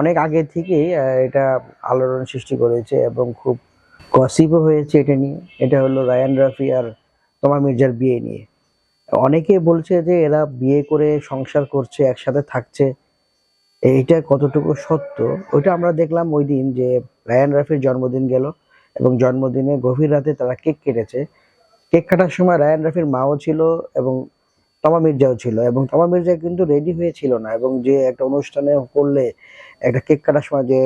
অনেক আগে থেকেই এটা আলোড়ন সৃষ্টি করেছে এবং খুব গসিপও হয়েছে এটা নিয়ে। এটা হলো রায়ান রাফি আর তোমা মির্জার বিয়ে নিয়ে। অনেকে বলছে যে এরা বিয়ে করে সংসার করছে, একসাথে থাকছে। এইটা কতটুকু সত্য? ওইটা আমরা দেখলাম ওই দিন যে রায়ান রাফির জন্মদিন গেল এবং জন্মদিনে গভীর রাতে তারা কেক কেটেছে। কেক কাটার সময় রায়ান রাফির মাও ছিল এবং তমা মির্জাও ছিল এবং তমা মির্জা কিন্তু রেডি হয়েছিল না এবং যে একটা অনুষ্ঠানে করলে একটা কেক কাটার সময় যে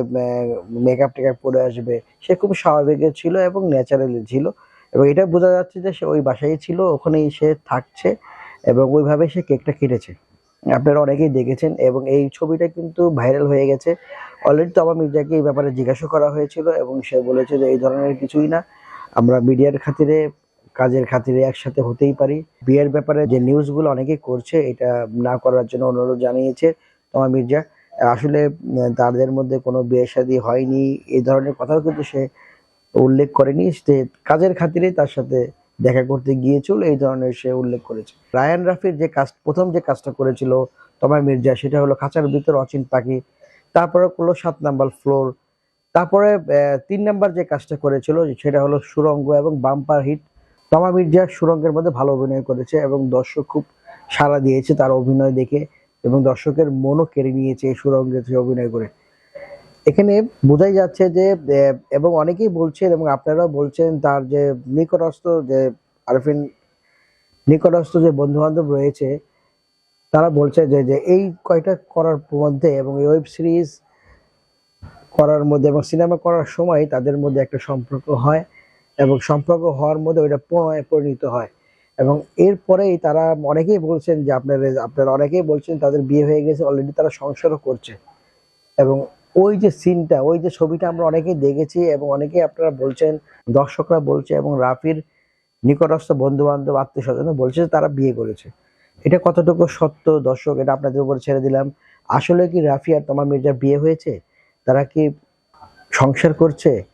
মেকআপ টেকআপ পরে আসবে, সে খুব স্বাভাবিক ছিল এবং ন্যাচারালি ছিল এবং এটা বোঝা যাচ্ছে যে সে ওই বাসায় ছিল, ওখানেই সে থাকছে এবং ওইভাবে সে কেকটা কেটেছে। আপনারা অনেকেই দেখেছেন এবং এই ছবিটা কিন্তু ভাইরাল হয়ে গেছে। অলরেডি তমা মির্জাকে এই ব্যাপারে জিজ্ঞাসা করা হয়েছিল এবং সে বলেছে যে এই ধরনের কিছুই না, আমরা মিডিয়ার খাতিরে কাজের খাতিরে একসাথে হতেই পারি। বিয়ের ব্যাপারে যে নিউজগুলো অনেকেই করছে, এটা না করার জন্য অনুরোধ জানিয়েছে তমা মির্জা। আসলে তাদের মধ্যে কোনো বিয়ে শাদী হয়নি এই ধরনের কথাও কিন্তু সে উল্লেখ করেনি। সে কাজের খাতিরে তার সাথে দেখা করতে গিয়েছিল, এই ধরনের সে উল্লেখ করেছে। রায়ান রাফির যে কাজ, প্রথম যে কাজটা করেছিল তমা মির্জা, সেটা হলো খাঁচার ভিতর অচিন পাখি, তারপরে করল সাত নাম্বার ফ্লোর তারপরে তিন নাম্বার যে কাজটা করেছিল, সেটা হলো সুরঙ্গ এবং বাম্পার হিট তমা মির্জা সুরঙ্গের মধ্যে ভালো অভিনয় করেছে এবং দর্শক খুব সাড়া দিয়েছে তার অভিনয় দেখে এবং দর্শকের মনও কেড়ে নিয়েছে এই সুরঙ্গে সে অভিনয় করে। এখানে বোঝাই যাচ্ছে যে এবং অনেকেই বলছেন এবং আপনারাও বলছেন তার যে নিকটস্থ যে আরফিন, নিকটস্থ যে বন্ধু বান্ধব রয়েছে, তারা বলছে যে যে এই কয়টা করার মধ্যে এবং এই ওয়েব সিরিজ করার মধ্যে এবং সিনেমা করার সময় তাদের মধ্যে একটা সম্পর্ক হয়। এবং সম্পর্ক হওয়ার মধ্যে ওইটা প্রণয়ে পরিণত হয়। এবং এরপরেই তারা অনেকেই বলছেন যে আপনারা আপনারা অনেকেই বলছেন তাদের বিয়ে হয়ে গেছে অলরেডি তারা সংসারও করছে। এবং ওই যে সিনটা, ওই যে ছবিটা আমরা অনেকেই দেখেছি এবং অনেকেই আপনারা বলছেন, দর্শকরা বলছে এবং রাফির নিকটস্থ বন্ধু বান্ধব আত্মীয় স্বজন বলছে তারা বিয়ে করেছে। এটা কতটুকু সত্য দর্শক, এটা আপনাদের উপর ছেড়ে দিলাম। আসলে কি রাফি আর তোমার মির্জার বিয়ে হয়েছে? তারা কি সংসার করছে?